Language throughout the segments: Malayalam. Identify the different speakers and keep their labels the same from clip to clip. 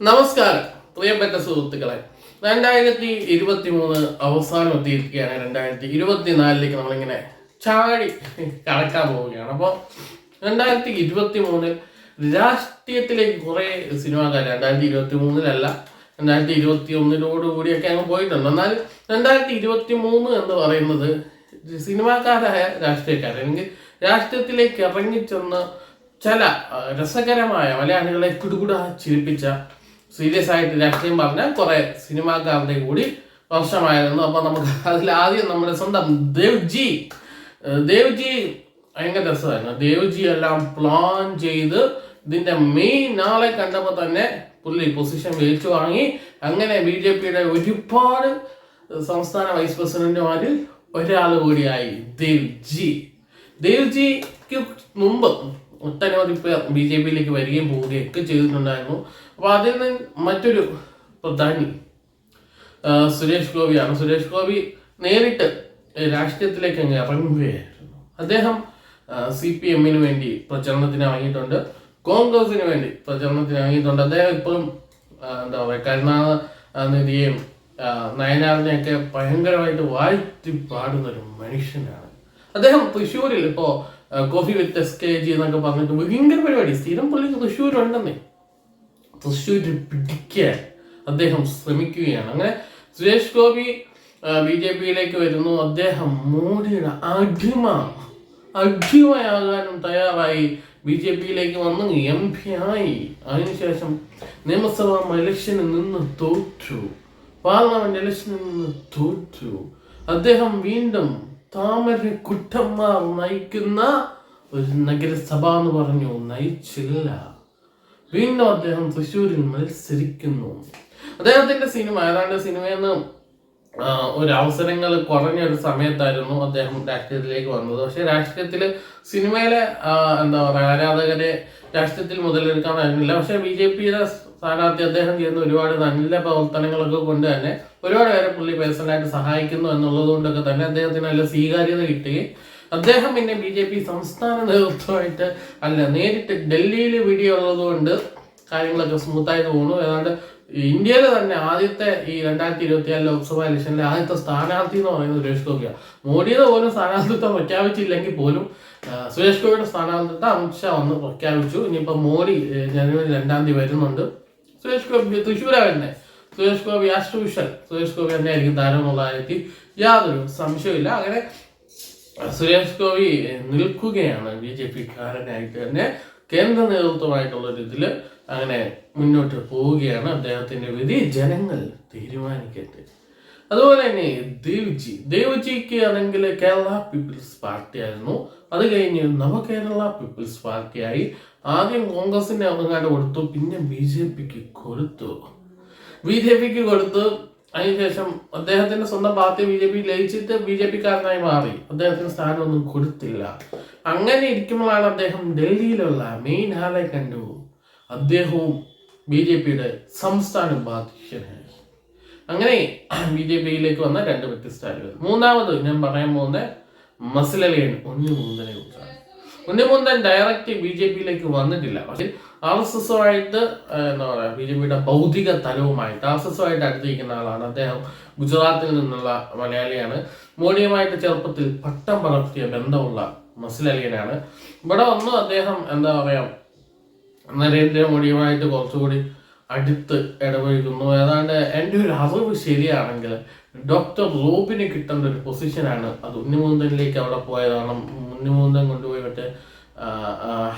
Speaker 1: നമസ്കാരം. പ്രിയപ്പെട്ട സുഹൃത്തുക്കളെ രണ്ടായിരത്തി ഇരുപത്തി മൂന്ന് അവസാനം എത്തിയിരിക്കുകയാണ്. രണ്ടായിരത്തി ഇരുപത്തിനാലിലേക്ക് നമ്മളിങ്ങനെ ചാടി കടക്കാൻ പോവുകയാണ്. അപ്പോൾ രണ്ടായിരത്തി ഇരുപത്തി മൂന്നിൽ രാഷ്ട്രീയത്തിലേക്ക് കുറേ സിനിമാക്കാർ രണ്ടായിരത്തി ഇരുപത്തി മൂന്നിലല്ല രണ്ടായിരത്തി ഇരുപത്തി ഒന്നിനോട് കൂടിയൊക്കെ അങ്ങ് പോയിട്ടുണ്ട്. എന്നാൽ രണ്ടായിരത്തി ഇരുപത്തി മൂന്ന് എന്ന് പറയുന്നത് സിനിമാക്കാരായ രാഷ്ട്രീയക്കാർ അല്ലെങ്കിൽ രാഷ്ട്രീയത്തിലേക്ക് ഇറങ്ങിച്ചെന്ന് ചില രസകരമായ മലയാളികളെ കുടുകുട ചിരിപ്പിച്ച സീരിയസ് ആയിട്ട് രാഷ്ട്രീയം പറഞ്ഞ കുറെ സിനിമാക്കാരുടെ കൂടി വർഷമായിരുന്നു. അപ്പൊ നമുക്ക് അതിൽ ആദ്യം നമ്മുടെ സ്വന്തം ദേവ്ജി ദേവ്ജി ഭയങ്കര രസമായിരുന്നു. ദേവ്ജി എല്ലാം പ്ലാൻ ചെയ്ത് ഇതിന്റെ മെയിൻ ആളെ കണ്ടപ്പോൾ തന്നെ പുള്ളി പൊസിഷൻ വിളിച്ചു വാങ്ങി. അങ്ങനെ ബി ജെ പിയുടെ ഒരുപാട് സംസ്ഥാന വൈസ് പ്രസിഡന്റുമാരിൽ ഒരാൾ കൂടിയായി ദേവ്ജി. ദേവ്ജിക്ക് മുമ്പ് ഒട്ടനവധി പേർ ബി ജെ പിയിലേക്ക് വരികയും പോവുകയും ഒക്കെ ചെയ്തിട്ടുണ്ടായിരുന്നു. അപ്പോൾ അതിൽ നിന്ന് മറ്റൊരു പ്രധാനി സുരേഷ് ഗോപിയാണ്. സുരേഷ് ഗോപി നേരിട്ട് രാഷ്ട്രീയത്തിലേക്ക് അങ്ങ് ഇറങ്ങുകയായിരുന്നു. അദ്ദേഹം സി പി എമ്മിന് വേണ്ടി പ്രചരണത്തിന് ഇറങ്ങിയിട്ടുണ്ട്. കോൺഗ്രസിന് വേണ്ടി പ്രചരണത്തിന് ഇറങ്ങിയിട്ടുണ്ട്. അദ്ദേഹം ഇപ്പോഴും എന്താ പറയുക കരുണാനിധിയെയും നയനാറിനെയൊക്കെ ഭയങ്കരമായിട്ട് വാഴ്ത്തി പാടുന്ന ഒരു മനുഷ്യനാണ്. അദ്ദേഹം തൃശ്ശൂരിൽ ഇപ്പോ coffee with S K G എന്നൊക്കെ പറഞ്ഞിട്ട് ഭയങ്കര പരിപാടി. സ്ഥിരം പുള്ളി തൃശ്ശൂരുണ്ടെന്നേ. തൃശ്ശൂര് പിടിക്കാൻ അദ്ദേഹം ശ്രമിക്കുകയാണ്. അങ്ങനെ സുരേഷ് ഗോപി ബി ജെ പിയിലേക്ക് വരുന്നു. അദ്ദേഹം മോഡിയുടെ അടിമ അടിമയാകാനും തയ്യാറായി. ബി ജെ പിയിലേക്ക് വന്ന്. എം പി ആയി. അതിനുശേഷം നിയമസഭാ ഇലക്ഷനിൽ നിന്ന് തോറ്റു. പാർലമെന്റ് ഇലക്ഷനിൽ നിന്ന് തോറ്റു. അദ്ദേഹം വീണ്ടും താമര കുട്ടന്മാർ നയിക്കുന്ന ഒരു നഗരസഭ എന്ന് പറഞ്ഞു നയിച്ചില്ല. വീണ്ടും അദ്ദേഹം തൃശ്ശൂരിൽ മത്സരിക്കുന്നു. അദ്ദേഹത്തിന്റെ സിനിമ ഏതാണ്ട് സിനിമയെന്ന് ഒരു അവസരങ്ങൾ കുറഞ്ഞ ഒരു സമയത്തായിരുന്നു അദ്ദേഹം രാഷ്ട്രീയത്തിലേക്ക് വന്നത്. പക്ഷെ രാഷ്ട്രീയത്തിൽ സിനിമയിലെ എന്താ പറയുക ആരാധകരെ രാഷ്ട്രീയത്തിൽ മുതലെടുക്കാൻ കഴിഞ്ഞില്ല. പക്ഷെ ബി ജെ പിയുടെ സ്ഥാനാർത്ഥി അദ്ദേഹം ചെയ്യുന്ന ഒരുപാട് നല്ല പ്രവർത്തനങ്ങളൊക്കെ കൊണ്ട് തന്നെ ഒരുപാട് പേരെ പുള്ളി പേഴ്സണലായിട്ട് സഹായിക്കുന്നു എന്നുള്ളത് കൊണ്ടൊക്കെ തന്നെ അദ്ദേഹത്തിന് നല്ല സ്വീകാര്യത കിട്ടുകയും അദ്ദേഹം പിന്നെ ബി ജെ പി സംസ്ഥാന നേതൃത്വമായിട്ട് അല്ല നേരിട്ട് ഡൽഹിയിൽ വീഡിയോ ഉള്ളത് കൊണ്ട് കാര്യങ്ങളൊക്കെ സ്മൂത്തായിട്ട് പോകുന്നു ഏതാണ്ട് ഇന്ത്യയിലെ തന്നെ ആദ്യത്തെ ഈ രണ്ടായിരത്തി ഇരുപത്തിയാൽ ലോക്സഭാ ഇലക്ഷനിലെ ആദ്യത്തെ സ്ഥാനാർത്ഥി എന്ന് പറയുന്നത് സുരേഷ് ഗോപിയാണ്. മോഡിയുടെ പോലും സ്ഥാനാർത്ഥിത്വം പ്രഖ്യാപിച്ചില്ലെങ്കിൽ പോലും സുരേഷ് ഗോപിയുടെ സ്ഥാനാർത്ഥിത്വം അമിത്ഷാ വന്ന് പ്രഖ്യാപിച്ചു. ഇനിയിപ്പോൾ മോഡി ജനുവരി രണ്ടാം തീയതി വരുന്നുണ്ട്. സുരേഷ് ഗോപി തൃശ്ശൂരാ വരുന്നത് സുരേഷ് ഗോപി ആസ് സുരേഷ് ഗോപി തന്നെ ആയിരിക്കും താരം കാര്യത്തിൽ യാതൊരു സംശയമില്ല അങ്ങനെ സുരേഷ് ഗോപി നിൽക്കുകയാണ് ബി ജെ പി കാരനായിട്ട് തന്നെ കേന്ദ്ര നേതൃത്വമായിട്ടുള്ള ഒരു ഇതിൽ അങ്ങനെ മുന്നോട്ട് പോവുകയാണ് അദ്ദേഹത്തിന്റെ വിധി ജനങ്ങൾ തീരുമാനിക്കട്ടെ അതുപോലെ തന്നെ ദേവ്ജി ദേവ്ജിക്ക് ആണെങ്കിൽ കേരള പീപ്പിൾസ് പാർട്ടി ആയിരുന്നു അത് കഴിഞ്ഞ് നവകേരള പീപ്പിൾസ് പാർട്ടിയായി ആദ്യം കോൺഗ്രസിന്റെ അങ്ങാണ്ട് കൊടുത്തു പിന്നെ ബി ജെ പിക്ക് കൊടുത്തു. ബി ജെ പിക്ക് കൊടുത്ത്. അതിനുശേഷം അദ്ദേഹത്തിന്റെ സ്വന്തം പാർട്ടി ബി ജെ പി ലയിച്ചിട്ട് ബി ജെ പിക്കാരനായി മാറി. അദ്ദേഹത്തിന് സ്ഥാനമൊന്നും കൊടുത്തില്ല. അങ്ങനെ ഇരിക്കുമ്പോഴാണ് അദ്ദേഹം ഡൽഹിയിലുള്ള മെയിൻ ഹാളെ കണ്ടു. അദ്ദേഹവും ബി ജെ പിയുടെ സംസ്ഥാന ഉപാധ്യക്ഷനായി. അങ്ങനെ ബി ജെ പിയിലേക്ക് വന്ന രണ്ട് വ്യത്യസ്ത ആളുകൾ. മൂന്നാമത് ഞാൻ പറയാൻ പോകുന്ന മസിലലിയൻ ഉണ്ണിമുന്തനെ കുറിച്ചാണ് ഉണ്ണിമുന്തൻ ഡയറക്റ്റ് ബി ജെ പിയിലേക്ക് വന്നിട്ടില്ല. പക്ഷെ ആർ എസ് എസുമായിട്ട് എന്താ പറയുക ബി ജെ പിയുടെ ഭൗതിക തലവുമായിട്ട് ആർ എസ് എസുമായിട്ട് അടുത്തിരിക്കുന്ന ആളാണ്. അദ്ദേഹം ഗുജറാത്തിൽ നിന്നുള്ള മലയാളിയാണ്. മോഡിയുമായിട്ട് ചെറുപ്പത്തിൽ പട്ടം പറത്തിയ ബന്ധമുള്ള മസിലലിയനാണ് ഇവിടെ വന്നു അദ്ദേഹം എന്താ പറയാ നരേന്ദ്രമോദിയുമായിട്ട് കുറച്ചുകൂടി അടുത്ത് ഇടപഴകുന്നു. ഏതാണ്ട് എന്റെ ഒരു അറിവ് ശരിയാണെങ്കിൽ ഡോക്ടർ റോബിന് കിട്ടേണ്ട ഒരു പൊസിഷനാണ് അത് ഉണ്ണിമൂന്തനിലേക്ക് അവിടെ പോയതാണ് ഉണ്ണിമൂന്തൻ കൊണ്ടുപോയി മറ്റേ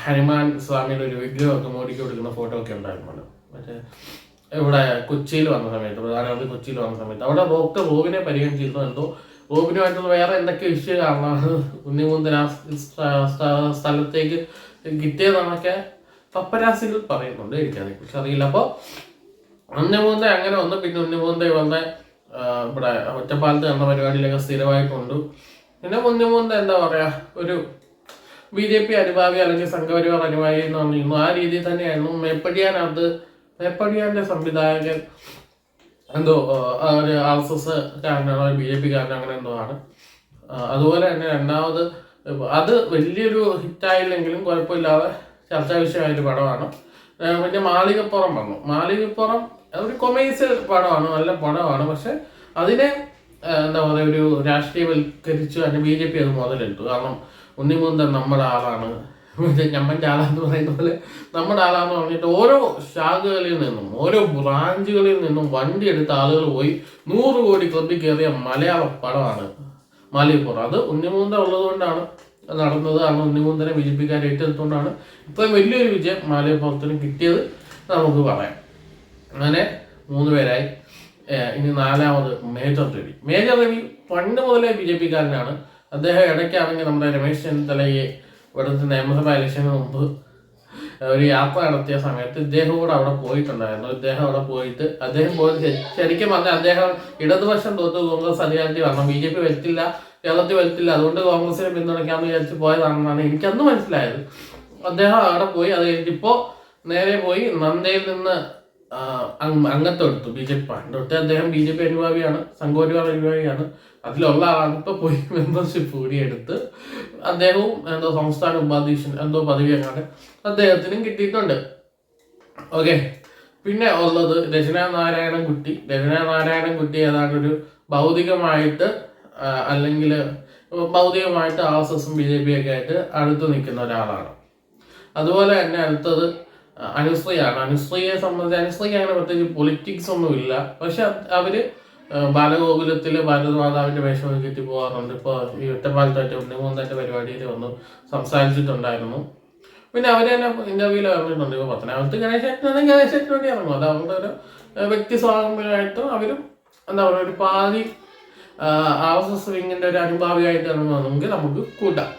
Speaker 1: ഹനുമാൻ സ്വാമിയുടെ ഒരു വിഗ്രഹമൊക്കെ മോഡിക്ക് കൊടുക്കുന്ന ഫോട്ടോ ഒക്കെ ഉണ്ടായിരുന്നു. മറ്റേ ഇവിടെ കൊച്ചിയിൽ വന്ന സമയത്ത് പ്രധാനമന്ത്രി കൊച്ചിയിൽ വന്ന സമയത്ത്. അവിടെ ഡോക്ടർ റോബിനെ പരിഗണിച്ചിരുന്നു എന്തോ റോബിനുമായിട്ടുള്ള വേറെ എന്തൊക്കെ ഇഷ്യൂ കാരണമാണ് ഉണ്ണിമൂന്തൻ ആ സ്ഥ- സ്ഥ- സ്ഥലത്തേക്ക് കിട്ടിയതെന്നൊക്കെ പപ്പരാസികൾ പറയുന്നുണ്ട് എനിക്കതിനെക്കുറിച്ച് അറിയില്ല. അപ്പോൾ ഉന്നമൂന്ത അങ്ങനെ വന്നു. പിന്നെ ഉന്നമൂന്ത വന്ന ഇവിടെ ഒറ്റപ്പാലത്ത് എന്ന പരിപാടിയിലൊക്കെ സ്ഥിരമായിട്ടുണ്ട്. പിന്നെ ഉന്നമൂന്ത എന്താ പറയാ ഒരു ബി ജെ പി അനുഭാവി അല്ലെങ്കിൽ സംഘപരിവാർ അനുഭാവി എന്ന് പറഞ്ഞിരുന്നു. ആ രീതിയിൽ തന്നെയായിരുന്നു. മേപ്പടിയാനകത്ത് മേപ്പടിയാന്റെ സംവിധായകൻ എന്തോ ഒരു ആർ എസ് എസ് കാരനാണോ ബി ജെ പി കാരനോ അങ്ങനെ എന്തോ ആണ്. അതുപോലെ തന്നെ രണ്ടാമത് അത് വലിയൊരു ഹിറ്റായില്ലെങ്കിലും കുഴപ്പമില്ലാതെ ചർച്ചാ വിഷയമായൊരു പടമാണ്. പിന്നെ മാളികപ്പുറം വന്നു. മാളികപ്പുറം ഒരു കൊമേഴ്സ്യൽ പടമാണ് നല്ല പടമാണ്. പക്ഷെ അതിനെ എന്താ പറയുക ഒരു രാഷ്ട്രീയവൽക്കരിച്ച് അതിന് ബി ജെ പി അത് മുതലെടുത്തു. കാരണം ഉണ്ണിമുന്തൻ നമ്മുടെ ആളാണ്. ഞമ്മന്റെ ആളാന്ന് പറയുന്ന പോലെ നമ്മുടെ ആളാന്ന് പറഞ്ഞിട്ട് ഓരോ ശാഖകളിൽ നിന്നും ഓരോ ബ്രാഞ്ചുകളിൽ നിന്നും വണ്ടി എടുത്ത ആളുകൾ പോയി നൂറ് കോടി ക്ലബിൽ കയറിയ മലയാള പടമാണ് മാലിപ്പുറം അത് ഉണ്ണിമുന്ത ഉള്ളതുകൊണ്ടാണ് അത് നടന്നത് കാരണം ഉണ്ണിമുന്തനെ പിക്കാർ ഏറ്റെടുത്തുകൊണ്ടാണ് ഇത്രയും വലിയൊരു വിജയം മാലയ മാലികപ്പുറത്തിന് കിട്ടിയത് നമുക്ക് പറയാം. അങ്ങനെ മൂന്ന് പേരായി. ഇനി നാലാമത് മേജർ രവി. മേജർ രവി പണ്ട് മുതലേ ബി ജെ പിക്കാരനാണ് അദ്ദേഹം ഇടയ്ക്കാണെങ്കിൽ നമ്മുടെ രമേശ് ചെന്നിത്തലയെ ഇവിടുത്തെ നിയമസഭാ ഇലക്ഷന് മുമ്പ് ഒരു യാത്ര നടത്തിയ സമയത്ത് ഇദ്ദേഹം കൂടെ അവിടെ പോയിട്ടുണ്ടായിരുന്നു. ഇദ്ദേഹം അവിടെ പോയിട്ട് അദ്ദേഹം പോയത് ശരിക്കും പറഞ്ഞാൽ അദ്ദേഹം ഇടതുപക്ഷം തോത്ത് കോൺഗ്രസ് അധികാരത്തിൽ വരണം. ബി ജെ പി വരുത്തില്ല കേരളത്തിൽ വരത്തില്ല. അതുകൊണ്ട് കോൺഗ്രസിനെ പിന്തുണയ്ക്കാമെന്ന് വിചാരിച്ച് പോയതാണെന്നാണ് എനിക്കന്ന് മനസ്സിലായത്. അദ്ദേഹം അവിടെ പോയി. അത് കഴിഞ്ഞിട്ട് നേരെ പോയി നന്ദയിൽ നിന്ന് അംഗത്വം എടുത്തു ബി ജെ പി പണ്ടൊട്ട് അദ്ദേഹം ബി ജെ പി അനുഭാവിയാണ് സംഘപരിവാർ അനുഭാവിയാണ്. അതിലുള്ള ആളാണ്. പോയി മെമ്പർഷിപ്പ് കൂടി എടുത്ത് അദ്ദേഹവും എന്തോ സംസ്ഥാന ഉപാധ്യക്ഷൻ എന്തോ പദവി അദ്ദേഹത്തിനും കിട്ടിയിട്ടുണ്ട്. ഓക്കെ. പിന്നെ ഉള്ളത് രചന നാരായണൻ കുട്ടി നാരായണൻകുട്ടി നാരായണൻ കുട്ടി ഏതാണ്ട് ഒരു ഭൗതികമായിട്ട് അല്ലെങ്കിൽ ഭൗതികമായിട്ട് ആർ എസ് എസും ബി ജെ പി ഒക്കെ ആയിട്ട് അടുത്ത് നിൽക്കുന്ന ഒരാളാണ്. അതുപോലെ തന്നെ അടുത്തത് അനുശ്രീയാണ്. അനുശ്രീയെ സംബന്ധിച്ച് അനുശ്രീക്ക് അങ്ങനെ പ്രത്യേകിച്ച് പൊളിറ്റിക്സ് ഒന്നുമില്ല പക്ഷെ അവർ ബാലഗോകുലത്തിൽ ഭാരതമാതാവിന്റെ വേഷം കെട്ടി പോകാറുണ്ട്. ഇപ്പോൾ ഈ ഒറ്റപ്പാലത്തായിട്ട് ഉണ്ണിമൂന്നായിട്ട് പരിപാടിയിൽ വന്ന് സംസാരിച്ചിട്ടുണ്ടായിരുന്നു. പിന്നെ അവർ തന്നെ ഇന്റർവ്യൂൽ പറഞ്ഞിട്ടുണ്ട് ഇപ്പൊ പത്തനാപുരത്ത് ഗണേശേട്ടനാണെങ്കിൽ ഗണേശേട്ടന് വേണ്ടി ഇറങ്ങും. അത് അവരുടെ ഒരു വ്യക്തി സ്വാതന്ത്ര്യമായിട്ടും അവരും എന്താ പറയുക ഒരു പാതി ആർ എസ് എസ് വിങ്ങിന്റെ ഒരു അനുഭാവിയായിട്ട് തന്നെ നമുക്ക് കൂട്ടാം.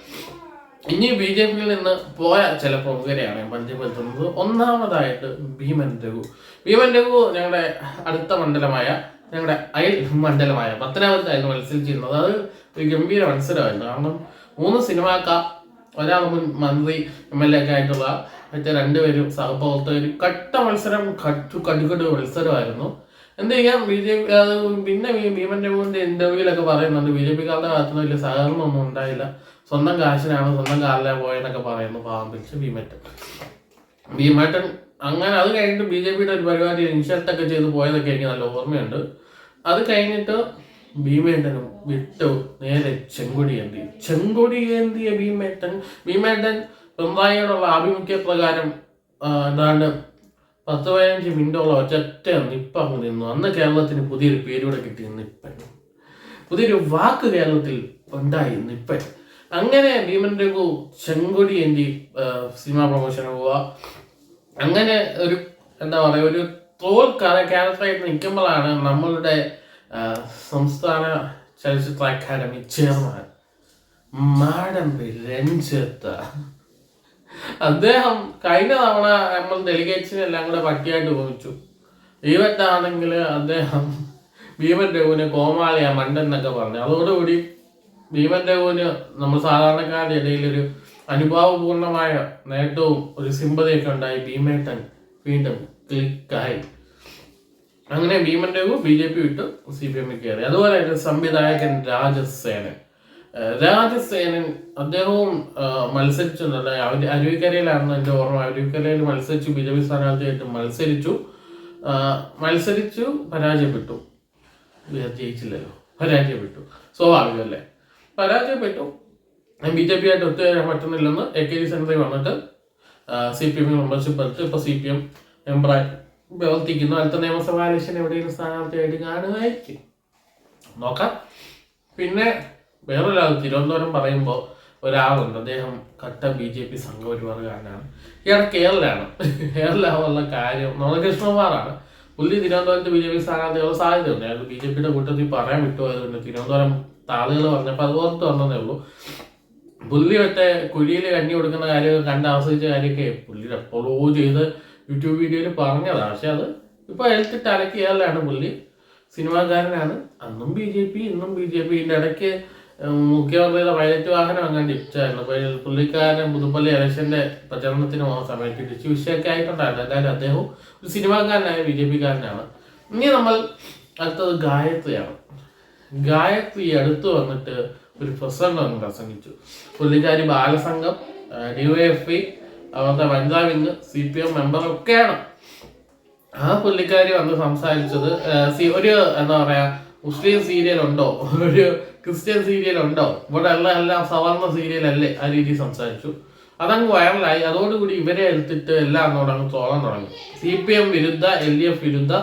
Speaker 1: ഇനി ബി ജെ പിയിൽ നിന്ന് പോയ ചില പ്രമുഖരെയാണ് ഞാൻ പരിചയപ്പെടുത്തുന്നത്. ഒന്നാമതായിട്ട് ഭീമൻ രഘു. ഭീമൻ രഘു ഞങ്ങളുടെ അടുത്ത മണ്ഡലമായ ഞങ്ങളുടെ അയൽ മണ്ഡലമായ പത്തനാപുരത്തായിരുന്നു മത്സരിച്ചിരുന്നത്. അത് ഒരു ഗംഭീര മത്സരമായിരുന്നു. കാരണം മൂന്ന് സിനിമാക്കാർ ഒരാൾ മുൻ മന്ത്രി എം എൽ എ ഒക്കെ ആയിട്ടുള്ള മറ്റേ രണ്ടുപേരും സഹപ്രവർത്തകരും കട്ട മത്സരം കട്ടു കടുകട് മത്സരമായിരുന്നു. എന്ത് ചെയ്യാം? ബി ജെ പി പിന്നെ ഭീമൻ രഘുവിന്റെ ഇന്റർവ്യൂലൊക്കെ പറയുന്നുണ്ട്. ബി ജെ പിക്കാരുടെ ഭാഗത്തുനിന്ന് വലിയ സഹകരണമൊന്നും ഉണ്ടായില്ല. സ്വന്തം കാശിനാണ് സ്വന്തം കാലിലാണ് പോയെന്നൊക്കെ പറയുന്നു പാവം ഭീമറ്റൻ ഭീമേട്ടൻ അങ്ങനെ അത് കഴിഞ്ഞിട്ട് ബി ജെ പിയുടെ ഒരു പരിപാടി ഇൻഷർട്ടൊക്കെ ചെയ്ത് പോയതൊക്കെ എനിക്ക് നല്ല ഓർമ്മയുണ്ട്. അത് കഴിഞ്ഞിട്ട് ഭീമേട്ടനും വിട്ടു. നേരെ ചെങ്കൊടി ഏന്തി. ചെങ്കൊടി ഏന്തിയ ഭീമേട്ടൻ? ഭീമേട്ടൻ പിണറായിയോടുള്ള ആഭിമുഖ്യ പ്രകാരം ആ, എന്താണ്ട് പത്ത് പതിനഞ്ച് മിനിറ്റോളം ഒറ്റ നിപ്പങ്ങ് നിന്നു. അന്ന് കേരളത്തിന് പുതിയൊരു പേരൂടെ കിട്ടി നിപ്പൻ. പുതിയൊരു വാക്ക് കേരളത്തിൽ ഉണ്ടായി നിപ്പൻ. അങ്ങനെ ഭീമൻ രഘു ചെങ്കൊടി എന്റെ സിനിമ പ്രൊമോഷൻ പോവുക. അങ്ങനെ ഒരു എന്താ പറയുക ഒരു തോൽ ക്യാരക്ടറായിട്ട് നിൽക്കുമ്പോഴാണ് നമ്മളുടെ സംസ്ഥാന ചലച്ചിത്ര അക്കാദമി ചെയർമാൻ മാഡം രഞ്ജിത്ത്. അദ്ദേഹം കഴിഞ്ഞ തവണ നമ്മൾ ഡെലിഗേറ്റ്സിനെ എല്ലാം കൂടെ പട്ടിയായിട്ട് ഉപയോഗിച്ചു ഈവറ്റാണെങ്കിൽ അദ്ദേഹം ഭീമൻ രഘുവിന് കോമാളിയ മണ്ടൻ എന്നൊക്കെ പറഞ്ഞു. അതോടുകൂടി ഭീമൻ രഘുവിന് നമ്മൾ സാധാരണക്കാരുടെ ഇടയിൽ ഒരു അനുഭാവപൂർണമായ നേട്ടവും ഒരു സിമ്പതിയൊക്കെ ഉണ്ടായി ഭീമേട്ടൻ വീണ്ടും ക്ലിക്കായി. അങ്ങനെ Bheeman Raghu B J P വിട്ട് സി പി എമ്മിൽ കയറി. അതുപോലെ സംവിധായകൻ രാജസേനൻ. രാജസേനൻ അദ്ദേഹവും ആഹ് മത്സരിച്ചിട്ടുണ്ട്. അവർ അരുവിക്കരയിലാണെന്ന് എന്റെ ഓർമ്മ. അരുവിക്കരയിൽ മത്സരിച്ചു ബി ജെ പി സ്ഥാനാർത്ഥിയായിട്ട് മത്സരിച്ചു. മത്സരിച്ചു പരാജയപ്പെട്ടു. ജയിച്ചില്ലല്ലോ. പരാജയപ്പെട്ടു. സ്വാഭാവികമല്ലേ? പരാജയപ്പെട്ടു. ബി ജെ പി ആയിട്ട് ഒത്തുചേരാൻ പറ്റുന്നില്ലെന്ന് എ കെ ജി സെൻട്രി വന്നിട്ട് സി പി എമ്മിൽ മെമ്പർഷിപ്പ് എടുത്ത് ഇപ്പോൾ സി പി എം മെമ്പറായി പ്രവർത്തിക്കുന്നു. അടുത്ത നിയമസഭാ ഇലക്ഷൻ എവിടെയെങ്കിലും സ്ഥാനാർത്ഥിയായിട്ട് കാണുമായിരിക്കും. നോക്കാം. പിന്നെ വേറൊരാൾ തിരുവനന്തപുരം പറയുമ്പോൾ ഒരാളുണ്ട്. അദ്ദേഹം കട്ട ബി ജെ പി സംഘപരിവാറുകാരനാണ് ഇയാൾ കേരളയാണ്. കേരളമുള്ള കാര്യം നമ്മുടെ കൃഷ്ണകുമാറാണ് പുള്ളി തിരുവനന്തപുരത്ത് ബി ജെ പി സ്ഥാനാർത്ഥികളുടെ സാധ്യതയുണ്ട്. അയാൾ ബി ജെ പിയുടെ കൂട്ടത്തിൽ പറയാൻ വിട്ടുപോയതുകൊണ്ട് തിരുവനന്തപുരം താളുകൾ പറഞ്ഞപ്പോൾ അത് വന്നതേ ഉള്ളൂ. പുള്ളി മറ്റേ കുഴിയിൽ കഞ്ഞി കൊടുക്കുന്ന കാര്യമൊക്കെ കണ്ട് ആസ്വദിച്ച കാര്യമൊക്കെ പുള്ളി എപ്പോഴോ ചെയ്ത് യൂട്യൂബ് വീഡിയോയിൽ പറഞ്ഞതാണ്. പക്ഷെ അത് ഇപ്പൊ എടുത്തിട്ട് അലക്കിയാലാണ് പുള്ളി. സിനിമാകാരനാണ് അന്നും ബി ജെ പി ഇന്നും ബി ജെ പി. ഇതിന്റെ ഇടയ്ക്ക് മുഖ്യമന്ത്രിയുടെ പൈലറ്റ് വാഹനം അങ്ങനെ ഇടിച്ചായിരുന്നു. പുള്ളിക്കാരൻ പുതുപ്പള്ളി ഇലക്ഷന്റെ പ്രചരണത്തിന് പോകുന്ന സമയത്ത് ഇടിച്ചു വിഷയമൊക്കെ ആയിട്ടുണ്ടായിരുന്നു. എന്തായാലും അദ്ദേഹവും ഒരു സിനിമാക്കാരനായ ബി ജെ പിക്കാരനാണ്. ഇനി നമ്മൾ അടുത്തത് ഗായത്രിയാണ്. ഗായത്രി അടുത്ത് വന്നിട്ട് ഒരു പ്രസംഗം ഒന്ന് പ്രസംഗിച്ചു. പുള്ളിക്കാരി ബാലസംഘം ഡിവൈഎഫ്ഐ അവരുടെ വനിതാ wing C P M member ഒക്കെയാണ്. ആ പുള്ളിക്കാരി വന്ന് സംസാരിച്ചത് ഒരു എന്താ പറയാ മുസ്ലിം സീരിയൽ ഉണ്ടോ ഒരു ക്രിസ്ത്യൻ സീരിയൽ ഉണ്ടോ ഇവിടെ എല്ലാം എല്ലാം സവർണ സീരിയൽ അല്ലേ ആ രീതിയിൽ സംസാരിച്ചു. അതങ്ങ് വൈറലായി. അതോടുകൂടി ഇവരെ എടുത്തിട്ട് എല്ലാം അങ്ങോട്ട് അങ്ങ് തോന്നാൻ തുടങ്ങി. സി പി എം വിരുദ്ധ എൽ ഡി എഫ് വിരുദ്ധ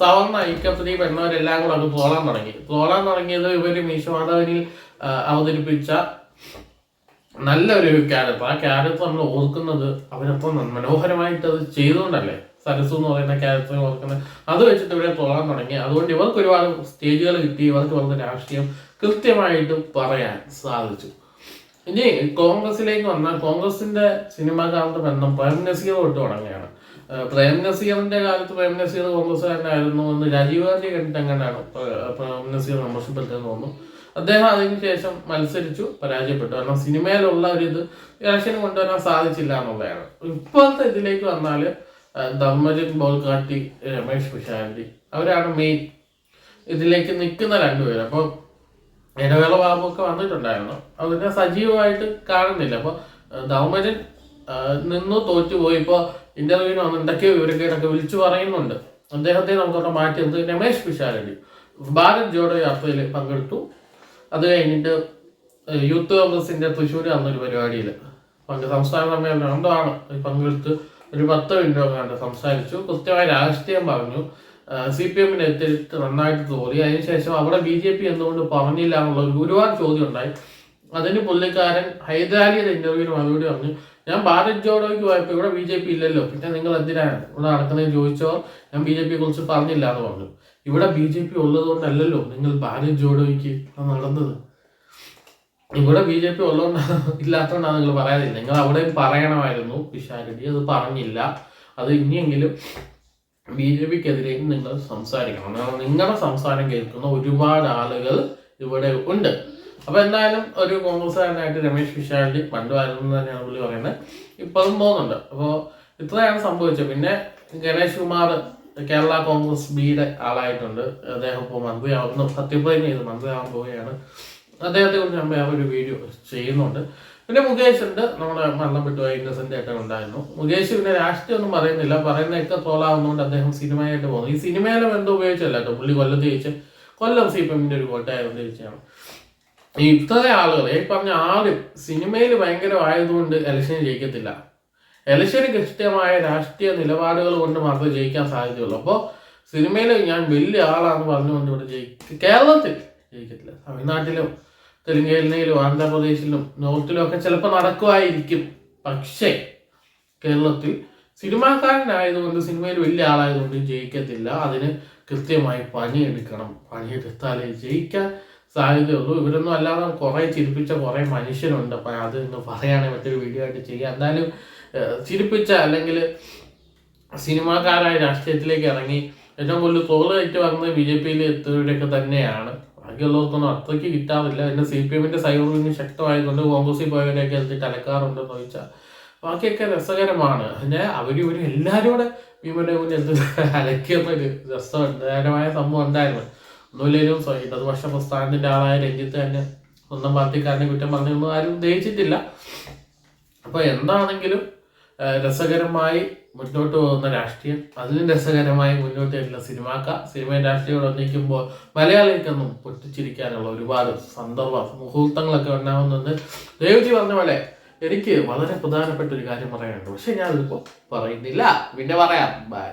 Speaker 1: സവർണ ഐക്യപ്രതി പെണ്ണവരെല്ലാം കൂടെ അങ്ങ് തോളാൻ തുടങ്ങി. തോളാൻ തുടങ്ങിയത് ഇവർ മീശമാധവനിൽ അവതരിപ്പിച്ച നല്ലൊരു ക്യാരക്ടർ. ആ ക്യാരക്ടർ നമ്മൾ ഓർക്കുന്നത് അവരപ്പം മനോഹരമായിട്ട് അത് ചെയ്തുകൊണ്ടല്ലേ? സരസു എന്ന് പറയുന്ന ക്യാരക്ടർ ഓർക്കുന്നത് അത് വെച്ചിട്ട് ഇവിടെ തോന്നാൻ തുടങ്ങി. അതുകൊണ്ട് ഇവർക്ക് ഒരുപാട് സ്റ്റേജുകൾ കിട്ടി. ഇവർക്ക് വന്ന രാഷ്ട്രീയം കൃത്യമായിട്ട് പറയാൻ സാധിച്ചു. ഇനി കോൺഗ്രസിലേക്ക് വന്നാൽ കോൺഗ്രസിന്റെ സിനിമാകാരുടെ ബന്ധം പ്രേം നസീർ തൊട്ട് തുടങ്ങുകയാണ്. പ്രേം നസീറിന്റെ കാലത്ത് പ്രേം നസീർ കോൺഗ്രസ്സുകാരനായിരുന്നു എന്ന് രാജീവ് ഗാന്ധി കണ്ടിട്ട് എങ്ങനെയാണ് പ്രേം നസീർ മെമ്പർഷിപ്പ് എടുത്തതെന്ന് തോന്നുന്നു അദ്ദേഹം അതിനുശേഷം മത്സരിച്ചു പരാജയപ്പെട്ടു. കാരണം സിനിമയിലുള്ള ഒരു ഇത് ഇലക്ഷൻ കൊണ്ടുവരാൻ സാധിച്ചില്ല എന്നുള്ളതാണ്. ഇപ്പോഴത്തെ ഇതിലേക്ക് വന്നാൽ ധർമ്മജിത് ബോൾഗാട്ടി രമേഷ് പിഷാരടി അവരാണ് മെയിൻ ഇതിലേക്ക് നിൽക്കുന്ന രണ്ടുപേര്. അപ്പോൾ ഇടവേള ബാബുക്കെ വന്നിട്ടുണ്ടായിരുന്നു. അതിനെ സജീവമായിട്ട് കാണുന്നില്ല. അപ്പോൾ ആ, നിന്നു തോറ്റുപോയി ഇപ്പോൾ ഇന്റർവ്യൂവിന് വന്ന് എന്തൊക്കെയോ വിവരക്കേടൊക്കെ വിളിച്ചു പറയുന്നുണ്ട്. അദ്ദേഹത്തെ നമുക്കവിടെ മാറ്റിയത് രമേഷ് പിഷാരടി ഭാരത് ജോഡോ യാത്രയിൽ പങ്കെടുത്തു. അത് കഴിഞ്ഞിട്ട് യൂത്ത് കോൺഗ്രസിന്റെ തൃശ്ശൂർ അന്നൊരു പരിപാടിയിൽ പങ്ക് സംസ്ഥാന സമ്മേളനം എന്താണ് പങ്കെടുത്ത് ഒരു പത്ത് മിനിറ്റ് കണ്ട് സംസാരിച്ചു. കൃത്യമായ രാഷ്ട്രീയം പറഞ്ഞു. സി പി എമ്മിനെ എത്തിയിട്ട് നന്നായിട്ട് തോന്നി. അതിനുശേഷം അവിടെ ബി ജെ പി എന്തുകൊണ്ട് പറഞ്ഞില്ല എന്നുള്ള ഒരു ഒരുപാട് ചോദ്യം ഉണ്ടായി. അതിന് പുള്ളിക്കാരൻ ഹൈദരാലിയുടെ ഇന്റർവ്യൂവിന് മറുപടി പറഞ്ഞു. ഞാൻ ഭാരത് ജോഡോയ്ക്ക് പോയപ്പോൾ ഇവിടെ ബി ജെ പി ഇല്ലല്ലോ. പിന്നെ നിങ്ങൾ എന്തിനാണ് ഇവിടെ നടക്കുന്നതെന്ന് ചോദിച്ചോ? ഞാൻ ബി ജെ പിയെ കുറിച്ച് പറഞ്ഞില്ല എന്ന് പറഞ്ഞു. ഇവിടെ ബി ജെ പി ഉള്ളത് കൊണ്ടല്ലല്ലോ നിങ്ങൾ ഭാരത് ജോഡോയ്ക്ക് നടന്നത്. ഇവിടെ ബി ജെ പി ഉള്ളതുകൊണ്ടാണ് ഇല്ലാത്തതുകൊണ്ടാണ് നിങ്ങൾ പറയാതില്ല നിങ്ങൾ അവിടെയും പറയണമായിരുന്നു പിഷാരടി അത് പറഞ്ഞില്ല. അത് ഇനിയെങ്കിലും ബി ജെ പിക്കെതിരെയും നിങ്ങൾ സംസാരിക്കണം. കാരണം നിങ്ങളുടെ സംസാരം കേൾക്കുന്ന ഒരുപാട് ആളുകൾ ഇവിടെ ഉണ്ട്. അപ്പൊ എന്തായാലും ഒരു കോൺഗ്രസ്സുകാരനായിട്ട് രമേശ് പിഷാരടി പണ്ടുമായിരുന്നു എന്ന് തന്നെയാണ് പുള്ളി പറയുന്നത്. ഇപ്പോഴും പോകുന്നുണ്ട് അപ്പോൾ ഇത്രയാണ് സംഭവിച്ചത്. പിന്നെ ഗണേഷ് കുമാർ കേരള കോൺഗ്രസ് ബിയുടെ ആളായിട്ടുണ്ട്. അദ്ദേഹം ഇപ്പോൾ മന്ത്രിയാവുന്നു. സത്യപ്രതിജ്ഞ ചെയ്ത് മന്ത്രിയാവാൻ പോവുകയാണ്. അദ്ദേഹത്തെ കുറിച്ച് ഞാൻ വേറെ ഒരു വീഡിയോ ചെയ്യുന്നുണ്ട്. പിന്നെ മുകേഷ് ഉണ്ട് നമ്മുടെ മരണപ്പെട്ടു പോയ ഇന്നസെന്റ് ആയിട്ട് ഉണ്ടായിരുന്നു. മുകേഷ് പിന്നെ രാഷ്ട്രീയം ഒന്നും പറയുന്നില്ല. പറയുന്നതൊക്കെ തോലാവുന്നതുകൊണ്ട് അദ്ദേഹം സിനിമയായിട്ട് പോകുന്നു. ഈ സിനിമയിലെ ബന്ധം ഉപയോഗിച്ചല്ല കേട്ടോ പുള്ളി കൊല്ലത്ത് ജയിച്ച് കൊല്ലം സി പി എമ്മിന്റെ ഒരു കോട്ടയായിരുന്നു ജയിച്ചാണ് ഈ ഇത്ര ആളുകൾ ഈ പറഞ്ഞ ആരും സിനിമയിൽ ഭയങ്കരമായതുകൊണ്ട് ഇലക്ഷന് ജയിക്കത്തില്ല. ഇലക്ഷന് കൃത്യമായ രാഷ്ട്രീയ നിലപാടുകൾ കൊണ്ട് മാത്രമേ ജയിക്കാൻ സാധ്യതയുള്ളൂ. അപ്പോൾ സിനിമയിൽ ഞാൻ വലിയ ആളാണെന്ന് പറഞ്ഞുകൊണ്ട് ഇവിടെ ജയിക്കും കേരളത്തിൽ ജയിക്കത്തില്ല. തമിഴ്നാട്ടിലും തെലുങ്കേനയിലും ആന്ധ്രാപ്രദേശിലും നോർത്തിലും ഒക്കെ ചിലപ്പോൾ നടക്കുമായിരിക്കും. പക്ഷേ കേരളത്തിൽ സിനിമാക്കാരനായതുകൊണ്ട് സിനിമയിൽ വലിയ ആളായതുകൊണ്ട് ജയിക്കത്തില്ല. അതിന് കൃത്യമായി പണിയെടുക്കണം. പണിയെടുത്താലേ ജയിക്കാൻ സാധ്യതയുള്ളൂ. ഇവരൊന്നും അല്ലാതെ കുറേ ചിരിപ്പിച്ച കുറേ മനുഷ്യരുണ്ട്. അപ്പം അത് ഇന്ന് പറയുകയാണെങ്കിൽ മറ്റൊരു വീഡിയോ ആയിട്ട് ചെയ്യുക എന്തായാലും ചിരിപ്പിച്ച അല്ലെങ്കിൽ സിനിമാക്കാരായ രാഷ്ട്രീയത്തിലേക്ക് ഇറങ്ങി ഏറ്റവും കൂടുതൽ തോളായിട്ട് വന്നത് ബി ജെ പിയിൽ എത്തുന്നവരൊക്കെ തന്നെയാണ്. ബാക്കിയുള്ളവർക്കൊന്നും അത്രയ്ക്ക് കിട്ടാറില്ല. പിന്നെ സി പി എമ്മിന്റെ സൈബർ വിങ് ശക്തമായതുകൊണ്ട് കോൺഗ്രസിൽ പോയവരെയൊക്കെ എടുത്തിട്ട് അലക്കാറുണ്ടെന്ന് ചോദിച്ചാൽ ബാക്കിയൊക്കെ രസകരമാണ്. പിന്നെ അവരും ഇവരും എല്ലാവരും കൂടെ ഭീമന്റെ മുന്നിൽ എന്ത് അലക്കിയെന്നൊരു രസകരമായ സംഭവം ഉണ്ടായിരുന്നു ഒന്നുമില്ലേലും സ്വ- ഇടതുപക്ഷ പ്രസ്ഥാനത്തിന്റെ ആളായ രഞ്ജിത്ത് തന്നെ സ്വന്തം പാർട്ടിക്കാരനെ കുറ്റം പറഞ്ഞൊന്നും ആരും ഉദ്ദേശിച്ചിട്ടില്ല അപ്പോൾ എന്താണെങ്കിലും രസകരമായി മുന്നോട്ട് പോകുന്ന രാഷ്ട്രീയം. അതിലും രസകരമായി മുന്നോട്ട് വരുന്ന സിനിമാക്ക സിനിമയും രാഷ്ട്രീയം ഒന്നിക്കുമ്പോൾ മലയാളികൾക്കൊന്നും പൊട്ടിച്ചിരിക്കാനുള്ള ഒരുപാട് സന്ദർഭ മുഹൂർത്തങ്ങളൊക്കെ ഉണ്ടാവുന്നുണ്ട് ദേവ്ജി പറഞ്ഞ പോലെ എനിക്ക് വളരെ പ്രധാനപ്പെട്ട ഒരു കാര്യം പറയാനുണ്ട്. പക്ഷെ ഞാൻ അതിപ്പോ പറയുന്നില്ല. പിന്നെ പറയാം. ബൈ